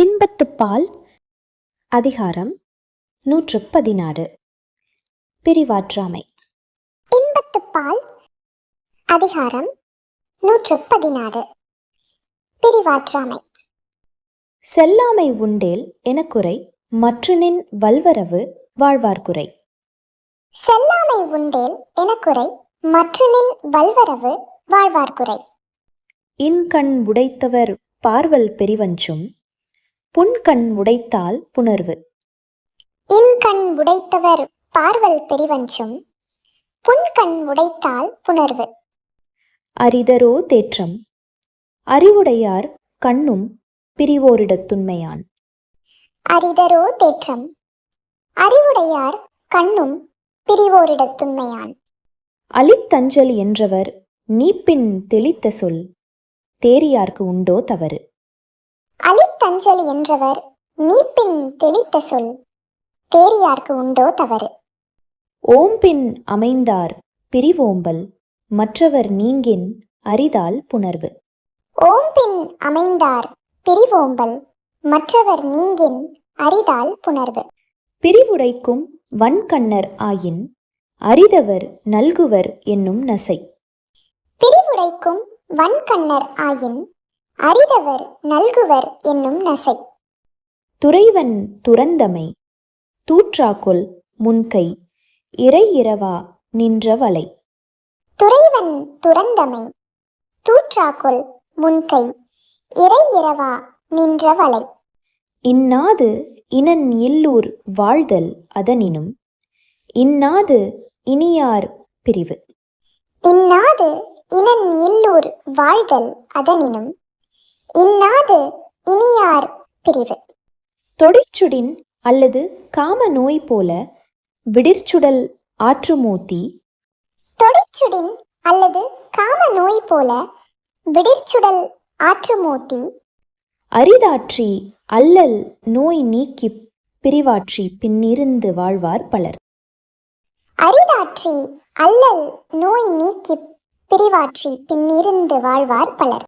இன்பத்துப்பால் அதிகாரம் நூற்று பதினாறு பிரிவாற்றாமை. இன்பத்துப்பால் அதிகாரம் நூற்று பதினாறு பிரிவாற்றாமை. செல்லாமை உண்டேல் எனக்குறை மற்றனின் வல்வரவு வாழ்வார்குறை செல்லாமை உண்டேல் எனக்குறை மற்றனின் வல்வரவு வாழ்வார்குறை இன்கண் உடைத்தவர் பார்வல் பெரிவஞ்சும் புன்கண் உடைத்தால் புணர்வு. இன்கண் உடைத்தவர் பார்வல் பெரிவஞ்சும் புன்கண் உடைத்தால் புணர்வு. அரிதரோ தேற்றம் அறிவுடையார் கண்ணும் பிரிவோரிடத்துண்மையான். அரிதரோ தேற்றம். அறிவுடையார் கண்ணும் பிரிவோரிடத்துண்மையான். அலித்தஞ்சல் என்றவர் நீப்பின் தெளித்த சொல். தேரியார்க்கு உண்டோ தவறு. அலித்தஞ்சலி என்றவர் நீப்பின் தெளித்த சொல். தேரியார்க்கு உண்டோ தவறு. ஓம்பின் அமைந்தார் பிரிவோம்பல். மற்றவர் நீங்கின் அரிதால் புணர்வு. ஓம்பின் அமைந்தார் பிரிவோம்பல். மற்றவர் நீங்கின் அரிதால் புணர்வு. பிரிவுரைக்கும் வன்கண்ணர் ஆயின் அரிதவர் நல்குவர் என்னும் நசை. பிரிவுரைக்கும் வன்கண்ணர் ஆயின் அரிதவர் நல்குவர் என்னும் நசை. துறைவன் துறந்தமை தூற்றாக்கொல் முன்கை இறை இரவா நின்ற வலை துறைவன் துறந்தமை தூற்றாக்குள் முன்கை இறை இரவா நின்ற வலை இன்னாது இனன் இல்லூர் வாழ்தல் அதனினும். இன்னாது இனியார் பிரிவு. இன்னாது இனன் இல்லூர் வாழ்தல் அதனினும். இன்னாது இனியார் பிரிவு. தொடிச்சுடின் அல்லது காம நோய் போல விடிர்ச்சுடல் ஆற்றுமூத்தி. தொடிச்சுடின் அல்லது காம நோய் போல விடிர்ச்சுடல் ஆற்றுமூத்தி அரிதாற்றி அல்லல் நோய் நீக்கிப் பிரிவாற்றி பின்னிருந்து வாழ்வார் பலர். அரிதாற்றி அல்லல் நோய் நீக்கிப் பிரிவாற்றி பின்னிருந்து வாழ்வார் பலர்.